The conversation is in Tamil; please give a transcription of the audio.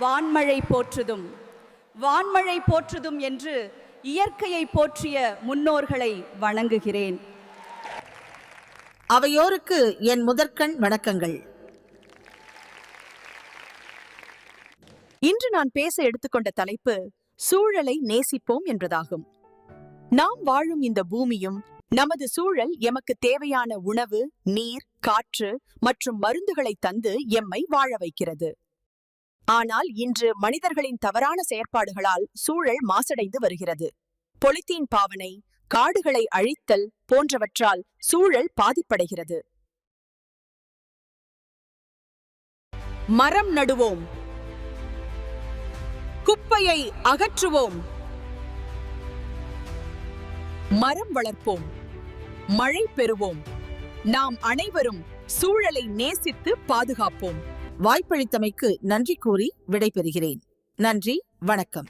வான்மழை போற்றுதும். வான்மழை போற்றுதும் என்று இயற்கையை போற்றிய முன்னோர்களை வணங்குகிறேன். அவையோருக்கு என் முதற்கண் வணக்கங்கள். இன்று நான் பேச எடுத்துக்கொண்ட தலைப்பு சூழலை நேசிப்போம் என்பதாகும் நாம் வாழும் இந்த பூமியும் நமது சூழல் எமக்கு தேவையான உணவு நீர் காற்று மற்றும் மருந்துகளை தந்து எம்மை வாழ வைக்கிறது. ஆனால் இன்று மனிதர்களின் தவறான செயற்பாடுகளால் சூழல் மாசடைந்து வருகிறது. பொலித்தீன் பாவனை காடுகளை அழித்தல் போன்றவற்றால் சூழல் பாதிப்படைகிறது. மரம் நடுவோம். குப்பையை அகற்றுவோம். மரம் வளர்ப்போம். மழை பெறுவோம். நாம் அனைவரும் சூழலை நேசித்து பாதுகாப்போம். வாய்ப்பளித்தமைக்கு நன்றி கூறி விடைபெறுகிறேன். நன்றி வணக்கம்.